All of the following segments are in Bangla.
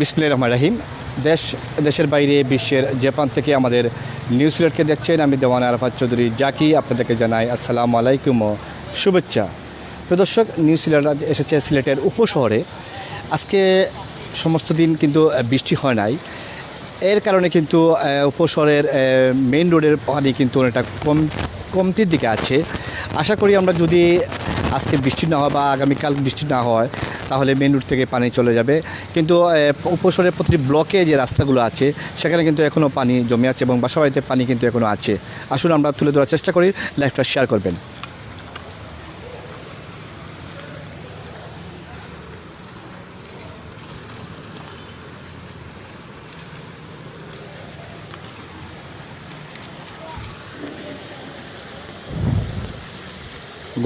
বিসমিল্লাহির রহমান রাহিম। দেশ, দেশের বাইরে বিশ্বের প্রান্ত থেকে আমাদের নিউজ সিলেটকে দেখছেন, আমি দেওয়ান আরাফাত চৌধুরী জাকি, আপনাদেরকে জানাই আসসালামু আলাইকুম ও শুভেচ্ছা। প্রদর্শক নিউজ আজ এসেছে সিলেটের উপশহরে। আজকে সমস্ত দিন কিন্তু বৃষ্টি হয় নাই। এর কারণে কিন্তু উপশহরের মেইন রোডের পানি কিন্তু অনেকটা কম, কমতির দিকে আছে। আশা করি আমরা যদি আজকে বৃষ্টি না হয় বা আগামীকাল বৃষ্টি না হয় তাহলে মেন রুট থেকে পানি চলে যাবে। কিন্তু উপসরের প্রতিটি ব্লকে যে রাস্তাগুলো আছে, সেখানে কিন্তু এখনও পানি জমে আছে এবং বাসাবাড়িতে পানি কিন্তু এখনও আছে। আসুন আমরা তুলে ধরার চেষ্টা করি। লাইফটা শেয়ার করবেন।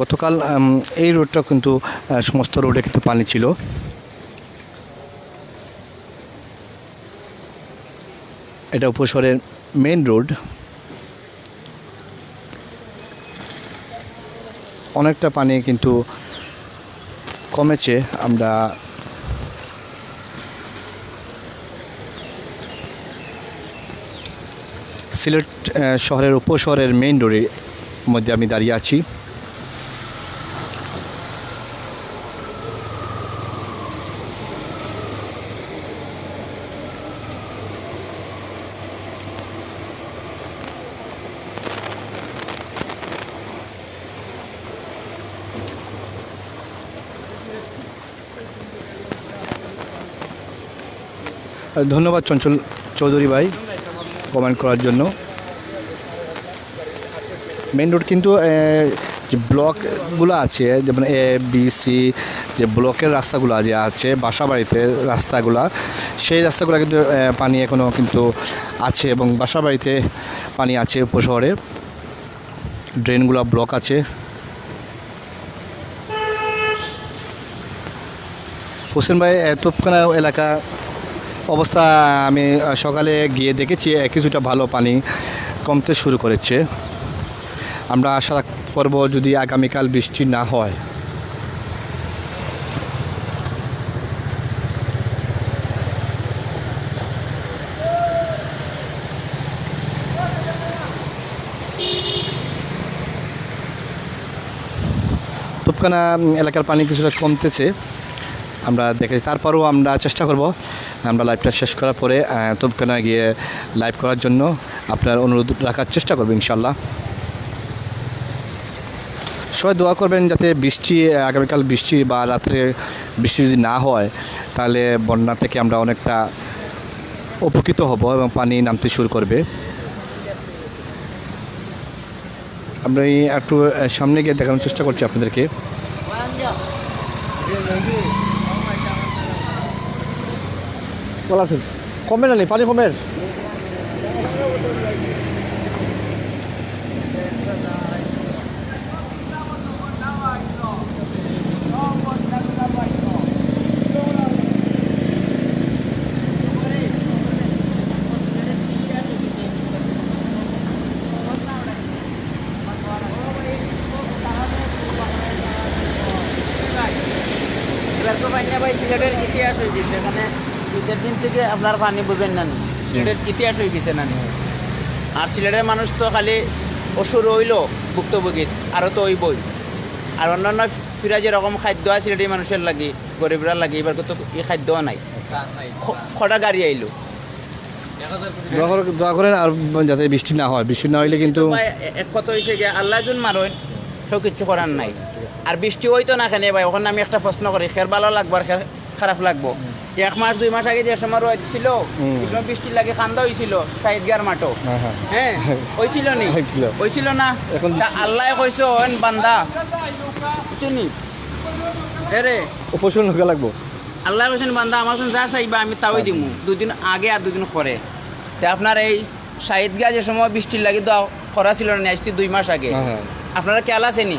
গতকাল এই রোডটা কিন্তু সমস্ত রোডে কিন্তু পানি ছিল। এটা উপশহরের মেন রোড। অনেকটা পানি কিন্তু কমেছে, আমরা সিলেট শহরের উপশহরের মেইন রোডের মধ্যে আমি দাঁড়িয়ে আছি। ধন্যবাদ চঞ্চল চৌধুরী ভাই কমেন্ট করার জন্য। মেন রোড কিন্তু যে ব্লকগুলো আছে, যেমন এ বি সি যে ব্লকের রাস্তাগুলো যে আছে বাসা বাড়িতে রাস্তাগুলা, সেই রাস্তাগুলো কিন্তু পানি এখনও কিন্তু আছে এবং বাসা বাড়িতে পানি আছে উপশহরে। ড্রেনগুলো ব্লক আছে। হোসেন ভাই তোপখানা এলাকা অবস্থা আমি সকালে গিয়ে দেখেছি কিছুটা ভালো পানি কমতে শুরু করেছে। আমরা আশা করব যদি আগামীকাল বৃষ্টি না হয়। তোপখানা এলাকার পানি কিছুটা কমতেছে। আমরা দেখেছি তারপরেও আমরা চেষ্টা করব, আমরা লাইভটা শেষ করার পরে তোপখানা গিয়ে লাইভ করার জন্য আপনার অনুরোধ রাখার চেষ্টা করব ইনশাল্লাহ সবাই দোয়া করবেন যাতে বৃষ্টি, আগামীকাল বৃষ্টি বা রাত্রে বৃষ্টি যদি না হয়, তাহলে বন্যা থেকে আমরা অনেকটা উপকৃত হব এবং পানি নামতে শুরু করবে। আমরা একটু সামনে গিয়ে দেখানোর চেষ্টা করছি আপনাদেরকে। বলা আছে? কমবে না পানি পানি ভাই সিলেটের ইতিহাস হয়ে গেছে এখানে ঈদের দিন থেকে আপনার পানি বুঝবেন না। সিলেটের ইতিহাস হয়ে গেছে না আর সিলেটের মানুষ তো খালি অসুর হইল ভুক্তভোগীর আরও তো ওই বই আর অন্যান্য ফিরা যেরকম খাদ্য আছে সিলেটি মানুষের লাগি গরিবরা লাগি এবার তো এই খাদ্যও নাই। খটা গাড়ি আইলো। দোয়া করেন আর যাতে বৃষ্টি না হয়। বৃষ্টি না হইলে কিন্তু এক কথা হয়েছে যে আল্লাহ যোন মারইন সব কিছু করার নাই। আর বৃষ্টি হইতো না কেন ভাই? ওখানে আমি একটা প্রশ্ন করি খের ভালো লাগবো আর খের খারাপ লাগবো? এক মাস দুই মাস আগে যে সময় রোদ ছিল সময় বৃষ্টি লাগে খান্দা হয়েছিল সাইদগার মাঠো হ্যাঁ হ্যাঁ। হ্যাঁ হয়েছিল নি? হয়েছিল। হয়েছিল না? আল্লাহ কইছো ওন বান্দা। শুনি রে। উপশম ঢোকা লাগবো? আল্লাহ কইছেন বান্দা আমার কাছে যা চাইবা আমি তাওই দিমু। দুদিন আগে আর দুদিন পরে। তে আপনার এই সাইদগা যে সময় বৃষ্টির লাগি দাও খরা ছিল না আসতে দুই মাস আগে। হ্যাঁ হ্যাঁ। আপনারা আছে নি?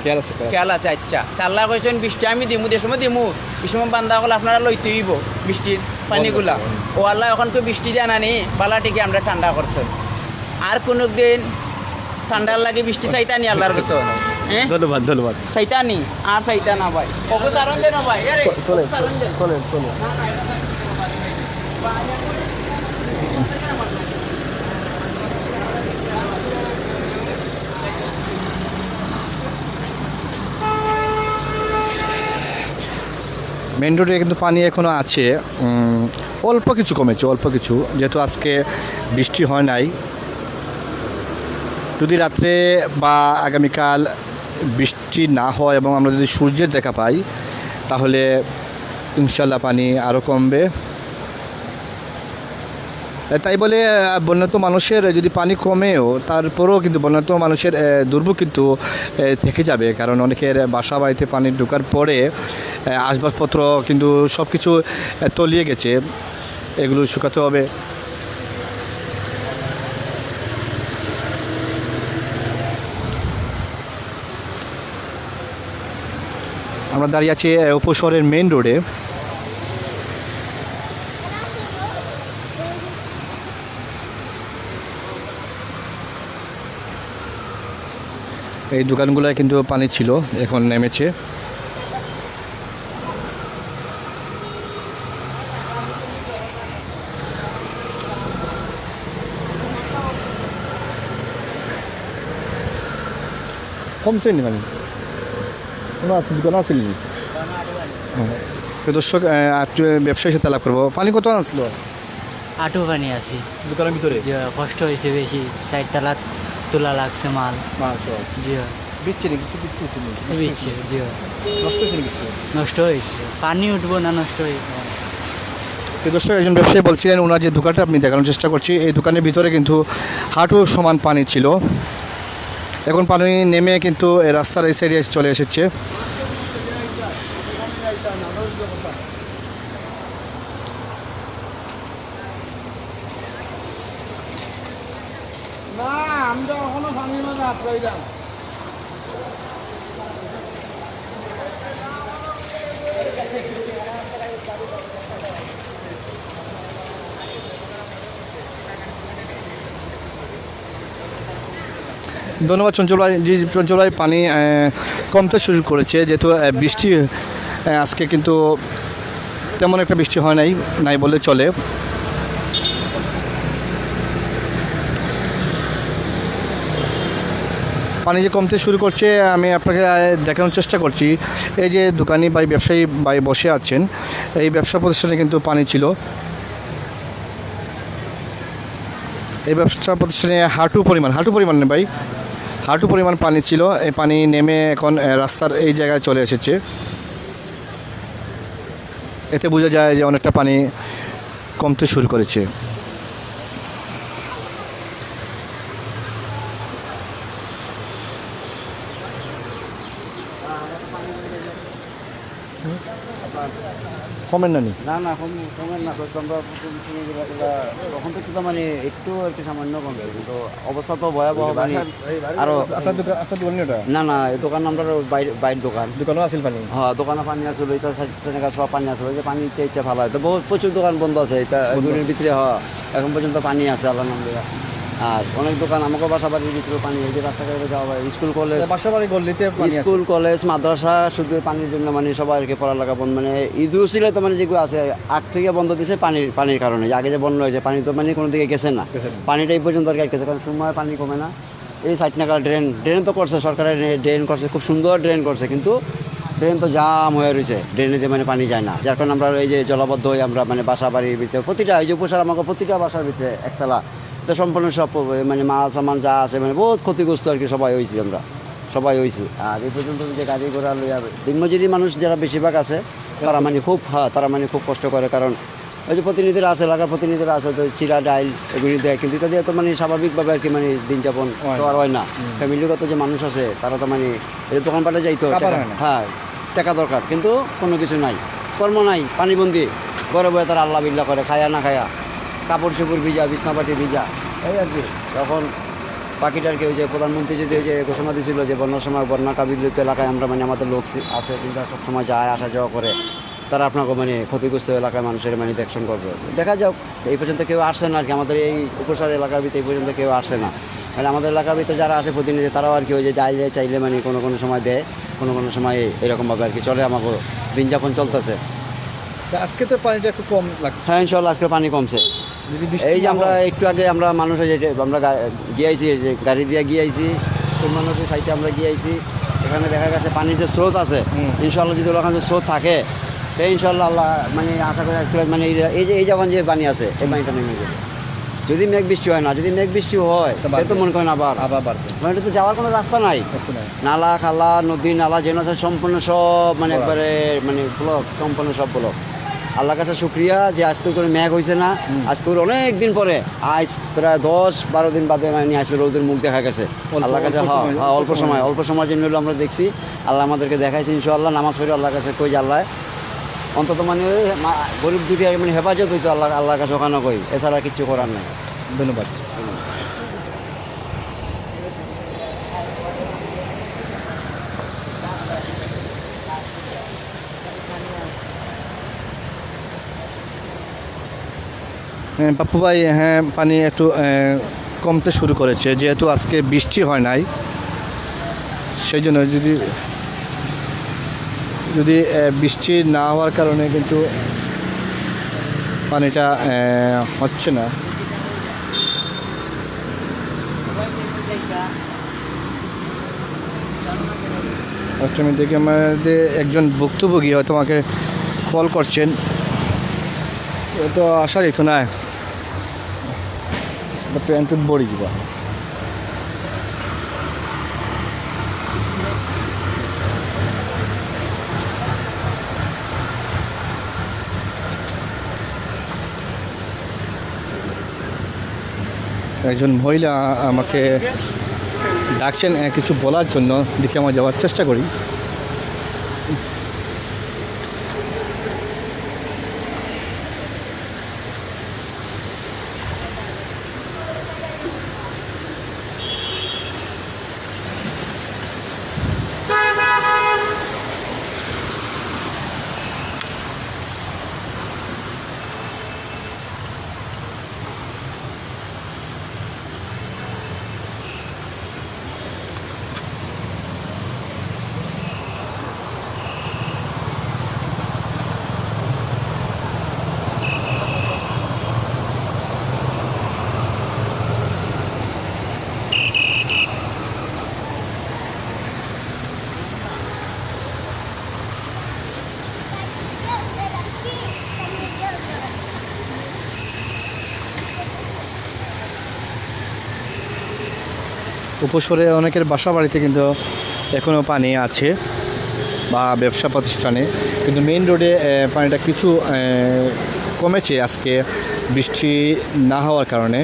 খেয়াল আছে। আচ্ছা। আল্লাহ কইছেন বৃষ্টি আমি দিমু যে সময় দিমু। এই সময় বান্দা হলে আপনারা লইতে হইব বৃষ্টির পানিগুলা। ও আল্লাহ এখন তো বৃষ্টি দেয় না নি বালাটিকে আমরা ঠান্ডা করছে আর কোনো দিন ঠান্ডার লাগে বৃষ্টি চাইতা নি আল্লাহর কাছে? হ্যাঁ ধন্যবাদ ধন্যবাদ। চাইতা নি? আর চাইতা না ভাই। ওকে কারণ দেন ভাই। আরে চলে ওকে কারণ দেন চলে চলে না, না, এটা তো কোনো ভাই নাই। মেন রোডে কিন্তু পানি এখনও আছে। অল্প কিছু কমেছে, অল্প কিছু। যেহেতু আজকে বৃষ্টি হয় নাই। যদি রাত্রে বা আগামীকাল বৃষ্টি না হয় এবং আমরা যদি সূর্যের দেখা পাই, তাহলে ইনশাল্লাহ পানি আরও কমবে। তাই বলে বন্যাত মানুষের যদি পানি কমেও, তারপরেও কিন্তু বন্যাত মানুষের দুর্ভোগ কিন্তু থেকে যাবে। কারণ অনেকের বাসা বাড়িতে পানি ঢোকার পরে আসবাবপত্র কিন্তু সব কিছু তলিয়ে গেছে। এগুলো শুকাতে হবে। আমরা দাঁড়িয়ে আছি উপশহরের মেন রোডে এই দোকানগুলোয় কিন্তু পানি ছিল, এখন নেমেছে। কমছে নি মানে? কোনো আছে দোকান আছে নি? তো দর্শক ব্যবসায়ীর সাথে আলাপ করব। পানি কত আসলো আটু পানি আছি। দোকানের ভিতরে? কষ্ট হয়েছে বেশি। চার তালাত তোলা লাগছে মাল। জি। বিচ্ছে নি কিছু বিচ্ছে কিছু দিচ্ছে জি। নষ্ট হয়েছে কিছু? নষ্ট হয়েছে। পানি উঠবো না নষ্ট হয়েছে দর্শক একজন ব্যবসায়ী বলছিলেন ওনার যে দোকানটা আপনি দেখানোর চেষ্টা করছি এই দোকানের ভিতরে কিন্তু হাঁটু সমান পানি ছিল। এখন পানি নেমে কিন্তু রাস্তার এই সাইডে চলে এসেছে। না আমরা ধন্যবাদ, চঞ্চল ভাই। জি চঞ্চল ভাই, পানি কমতে শুরু করেছে। যেহেতু বৃষ্টি আজকে কিন্তু তেমন একটা বৃষ্টি হয় নাই নাই বলে চলে। পানি যে কমতে শুরু করছে, আমি আপনাকে দেখানোর চেষ্টা করছি। এই যে দোকানি বা ব্যবসায়ী ভাই বসে আছেন, এই ব্যবসা প্রতিষ্ঠানে কিন্তু পানি ছিল। এই ব্যবসা প্রতিষ্ঠানে হাঁটু পরিমাণ হাঁটু পরিমাণ নেই ভাই। হাঁটু পরিমাণ পানি ছিল। এই পানি নেমে এখন রাস্তার এই জায়গায় চলে এসেছে। এতে বোঝা যায় যে অনেকটা পানি কমতে শুরু করেছে। কমেন না নি? না না কম কমেন না তো আমরা তখন তো একটু মানে একটু আর কি সামান্য কমবে কিন্তু অবস্থা তো ভয়াবহ মানে আরও আপনার দোকান আপনার দোকান ওটা না না এই দোকান আমরা বাইরে বাইরের দোকান। দোকানও আছিল পানি? হ্যাঁ দোকানে পানি আসলো এটা সেনেকা সব পানি আসলো যে পানি ইচ্ছে ইচ্ছে ভালো হয়। তো বহুত প্রচুর দোকান বন্ধ আছে এটা এগুলির ভিতরে হ্যাঁ এখন পর্যন্ত পানি আছে আলহামদুলিল্লাহ আর অনেক দোকান আমাকে বাসা বাড়ির ভিতরে পানি এই যে রাস্তাঘাটে যাওয়া হয় স্কুল কলেজ। বাসা বাড়ি গল্লিতে স্কুল কলেজ মাদ্রাসা শুধু পানির জন্য মানে সবাই আর কি পড়ালেখা বন্ধ মানে ঈদু ছিল তো মানে যেগুলো আছে আগ থেকে বন্ধ দিছে পানির পানির কারণে আগে যে বন্ধ হয়েছে পানি তো মানে কোনো দিকে গেছে না। পানিটা এই পর্যন্ত আর কি গেছে কারণ সময় পানি কমে না। এই সাইড নাকাল ড্রেন ড্রেন তো করছে সরকারের ড্রেন করছে খুব সুন্দর ড্রেন করছে কিন্তু ড্রেন তো জাম হয়ে রয়েছে ড্রেনে দিয়ে মানে পানি যায় না। যার কারণে আমরা এই যে জলাবদ্ধ হয়ে আমরা মানে বাসা বাড়ির ভিতরে প্রতিটা এই যে উপসার আমাকে প্রতিটা বাসার ভিতরে একতলা তো সম্পূর্ণ সব মানে মাল সামান যা আছে মানে বহুত ক্ষতিগ্রস্ত আর কি সবাই হয়েছি আমরা। সবাই হয়েছি আর এই পর্যন্ত যে গাড়ি ঘোড়া লইয়া দিনমজুরি মানুষ যারা বেশিরভাগ আছে তারা মানে খুব হ্যাঁ তারা মানে খুব কষ্ট করে। কারণ ওই যে প্রতিনিধিরা আছে এলাকার প্রতিনিধিরা আছে তো চিরা ডাইল এগুলি দেয়। কিন্তু দিয়ে তো মানে স্বাভাবিকভাবে আর কি মানে দিন যাপন তো আর হয় না। ফ্যামিলিগত যে মানুষ আছে তারা তো মানে এই দোকানপাটে যাইতো হ্যাঁ টাকা দরকার। কিন্তু কোনো কিছু নাই। কর্ম নাই পানিবন্দি। ঘরে বয়ে তারা আল্লাহ বিল্লাহ করে খায়া না খায়া। কাপড় চোপড় ভিজা বিছনাপাটি ভিজা এই আর কি। তখন পাখিটারকে ওই যে প্রধানমন্ত্রী যদি ওই যে ঘোষণা দিয়েছিল যে বন্যার সময় বন্যা কাবিলিত এলাকায় আমরা মানে আমাদের লোক আছে কিন্তু সবসময় যায় আসা যাওয়া করে তারা আপনাকে মানে ক্ষতিগ্রস্ত এলাকায় মানুষের মানে দেখশন করবে। দেখা যাক এই পর্যন্ত কেউ আসছে না আর কি আমাদের এই উপসার এলাকার ভিতরে এই পর্যন্ত কেউ আসছে না। মানে আমাদের এলাকার ভিতরে যারা আছে প্রতিনিধি তারাও আর কি ওই যে চাইলে চাইলে মানে কোনো কোনো সময় দেয় কোনো কোনো সময় এরকমভাবে আর কি চলে আমাকে দিন যাপন চলতেছে আজকে তো পানিটা একটু কম লাগছে। হ্যাঁ ইনশাল্লাহ আজকে পানি কমছে। এই যে আমরা একটু আগে আমরা মানুষ হয়ে যে আমরা গিয়েছি যে গাড়ি দিয়ে গিয়েছি সুরমা নদীর সাইডে আমরা গিয়েছি এখানে দেখা গেছে পানির যে স্রোত আছে। ইনশাল্লাহ যদি ওখানে স্রোত থাকে তো ইনশাল্লাহ আল্লাহ মানে আশা করি একটু মানে এই- যে এই যেমন যে পানি আছে এই পানিটা নেমে যাবে যদি মেঘ বৃষ্টি হয় না যদি মেঘ বৃষ্টি হয় তো তাহলে তো। মনে করেন আবার। আবার মানে তো যাওয়ার কোনো রাস্তা নাই। নালা খালা নদী নালা যেন আছে সম্পূর্ণ সব মানে একবারে মানে ব্লক সম্পূর্ণ সব ব্লক। আল্লাহর কাছে শুক্রিয়া যে আজকে করে ম্যাগ হয়েছে না। আজকে অনেক দিন পরে আজ প্রায় দশ বারো দিন বাদে মানে আজকে রোদের মুখ দেখা গেছে। আল্লাহ কাছে অল্প হ্যাঁ সময়- হ্যাঁ, অল্প সময়। অল্প সময়ের জন্য হলো আমরা দেখছি। আল্লাহ আমাদেরকে দেখাইছে ইনশাআল্লাহ নামাজ পড়ে আল্লাহ কাছে কই আল্লাহ অন্তত মানে গরিব দুটি মানে হেফাজত হইতো আল্লাহ আল্লাহ কাছে ওখানে কই। এছাড়া কিচ্ছু করার নাই। ধন্যবাদ। পাপ্পু ভাই হ্যাঁ পানি একটু কমতে শুরু করেছে। যেহেতু আজকে বৃষ্টি হয় নাই সেই জন্য যদি যদি বৃষ্টি না হওয়ার কারণে কিন্তু পানিটা হচ্ছে না। অষ্টমী থেকে আমাদের একজন ভুক্তভোগী হয়তো আমাকে কল করছেন। তো আসা যেত না। প্যান্ট বড়ি দিবা একজন মহিলা আমাকে ডাকছেন কিছু বলার জন্য, দেখে আমার যাওয়ার চেষ্টা করি। উপসরে অনেকের বাসা বাড়িতে কিন্তু এখনও পানি আছে বা ব্যবসা প্রতিষ্ঠানে। কিন্তু মেইন রোডে পানিটা কিছু কমেছে আজকে বৃষ্টি না হওয়ার কারণে।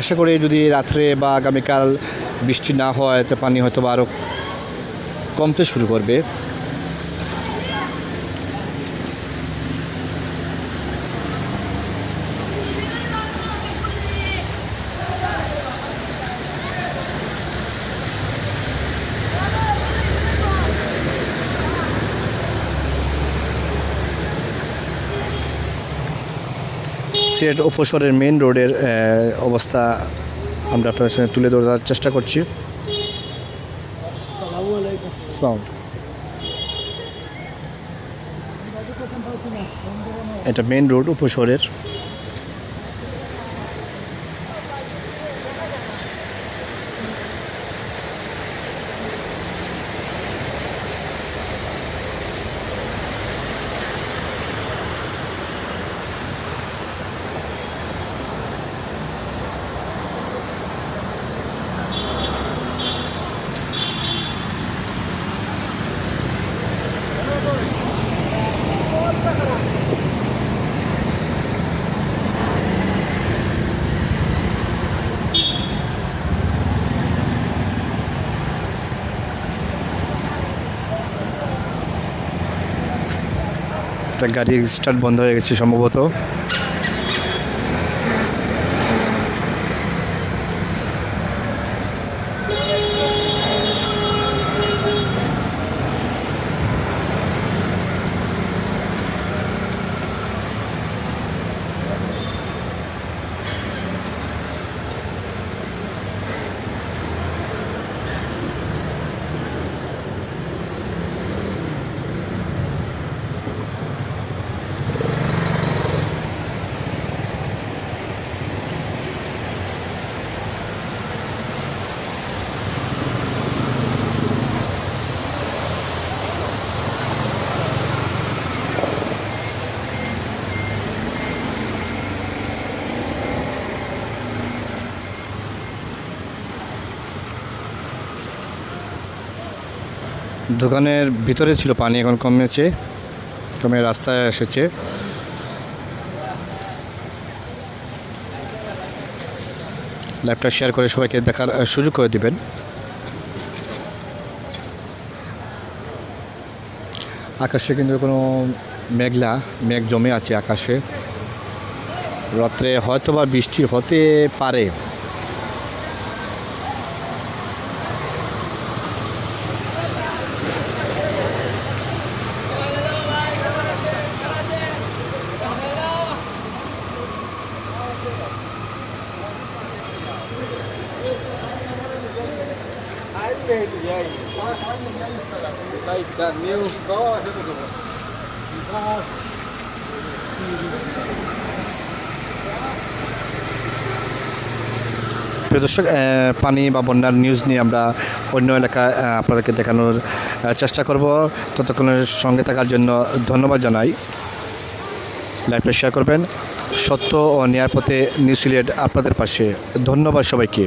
আশা করি যদি রাত্রে বা আগামীকাল বৃষ্টি না হয়, তো পানি হয়তো বা আরও কমতে শুরু করবে। সিলেট উপসরের মেন রোডের অবস্থা আমরা আপনাদের সঙ্গে তুলে ধরার চেষ্টা করছি। এটা মেন রোড উপশহরের। গাড়ি স্টার্ট বন্ধ হয়ে গেছে সম্ভবত। দোকানের ভিতরে ছিল পানি, এখন কমেছে, কমে রাস্তায় এসেছে। ল্যাপটপ শেয়ার করে সবাইকে দেখার সুযোগ করে দিবেন। আকাশে কিন্তু কোনো মেঘলা, মেঘ জমে আছে আকাশে। রাত্রে হয়তো বা বৃষ্টি হতে পারে। প্রিয় দর্শক পানি বা বন্যার নিউজ নিয়ে আমরা অন্য এলাকায় আপনাদেরকে দেখানোর চেষ্টা করব। ততক্ষণের সঙ্গে থাকার জন্য ধন্যবাদ জানাই। লাইভটা শেয়ার করবেন। সত্য ও পথে নিউজ সিলেট আপনাদের পাশে। ধন্যবাদ সবাইকে।